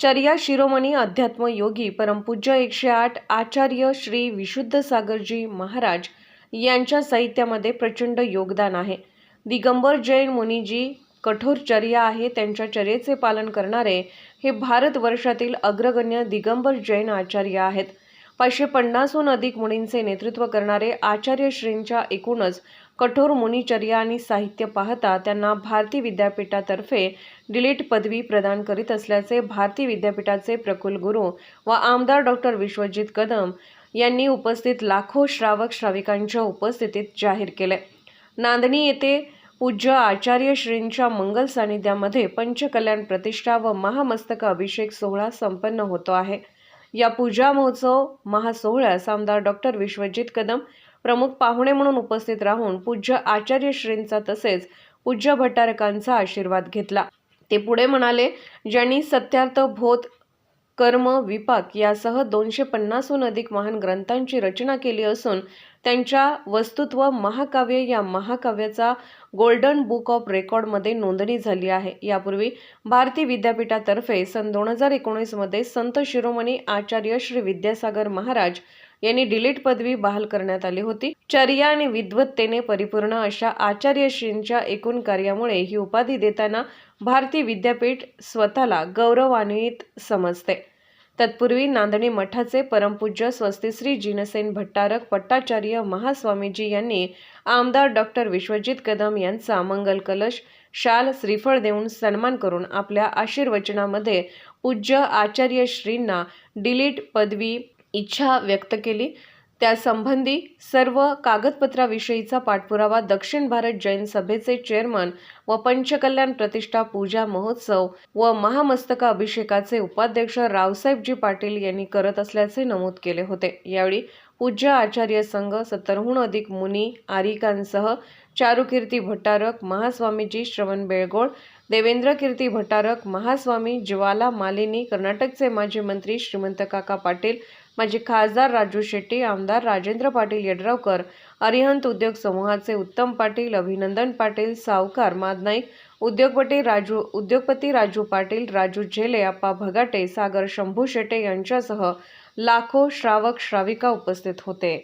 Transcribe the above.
चर्या शिरोमणी अध्यात्म योगी परमपूज्य एकशे आठ आचार्य श्री विशुद्ध सागरजी महाराज यांच्या साहित्यामध्ये प्रचंड योगदान आहे. दिगंबर जैन मुनीजी कठोर चर्या आहे. त्यांच्या चर्येचे पालन करणारे हे भारतवर्षातील अग्रगण्य दिगंबर जैन आचार्य आहेत. पाचशे पन्नासहून अधिक मुनींचे नेतृत्व करणारे आचार्य श्रींच्या एकूणच कठोर मुनिचर्या आणि साहित्य पाहता त्यांना भारती विद्यापीठातर्फे डिलीट पदवी प्रदान करीत असल्याचे भारती विद्यापीठाचे प्रकुल गुरू व आमदार डॉक्टर विश्वजित कदम यांनी उपस्थित लाखो श्रावक श्राविकांच्या उपस्थितीत जाहीर केले. नांदणी येथे पूज्य आचार्य श्रींच्या मंगल सानिध्यामध्ये पंचकल्याण प्रतिष्ठा व महामस्तक अभिषेक सोहळा संपन्न होतो आहे. या पूजा महोत्सव महासोहळ्यास आमदार डॉक्टर विश्वजित कदम प्रमुख पाहुणे म्हणून उपस्थित राहून पूज्य आचार्य श्रींचा तसेच पूज्य भट्टारकांचा आशीर्वाद घेतला. ते पुढे म्हणाले ज्यांनी सत्यार्थ बोध कर्म विपाक यासह दोनशे पन्नासहून अधिक महान ग्रंथांची रचना केली असून त्यांच्या वस्तुत्व महाकाव्य या महाकाव्याचा गोल्डन बुक ऑफ रेकॉर्डमध्ये नोंदणी झाली आहे. यापूर्वी भारती विद्यापीठातर्फे सन दोन हजार एकोणीसमध्ये संत शिरोमणी आचार्य श्री विद्यासागर महाराज यांनी डिलीट पदवी बहाल करण्यात आली होती. चर्या आणि विद्वत्तेने परिपूर्ण अशा आचार्यश्रींच्या एकूण कार्यामुळे ही उपाधी देताना भारती विद्यापीठ स्वतःला गौरवान्वित समजते. तत्पूर्वी नांदणी मठाचे परमपूज्य स्वस्तिश्री जिनसेन भट्टारक पट्टाचार्य महास्वामीजी यांनी आमदार डॉक्टर विश्वजित कदम यांचा मंगल कलश शाल श्रीफळ देऊन सन्मान करून आपल्या आशीर्वचनामध्ये पूज्य आचार्यश्रींना डिलीट पदवी इच्छा व्यक्त केली. त्यासंबंधी सर्व कागदपत्राविषयीचा पाठपुरावा दक्षिण भारत जैन सभेचे चेअरमन व पंचकल्याण प्रतिष्ठा पूजा महोत्सव व महामस्तका अभिषेकाचे उपाध्यक्ष रावसाहेबजी पाटील यांनी करत असल्याचे नमूद केले होते. यावेळी पूज्य आचार्य संघ सत्तरहून अधिक मुनी आरिकांसह चारुकीर्ती भट्टारक महास्वामीजी श्रवण बेळगोळ देवेंद्र कीर्ती भटारक महास्वामी ज्वाला मालिनी कर्नाटकचे माजी मंत्री श्रीमंत काका पाटील माजी खासदार राजू शेट्टी आमदार राजेंद्र पाटील यड्रावकर अरिहंत उद्योग समूहाचे उत्तम पाटील अभिनंदन पाटील सावकार मादनाईक उद्योगपती राजू उद्योगपती राजू पाटील राजू झेले आप्पा भगाटे सागर शंभू शेटे यांच्यासह लाखो श्रावक श्राविका उपस्थित होते.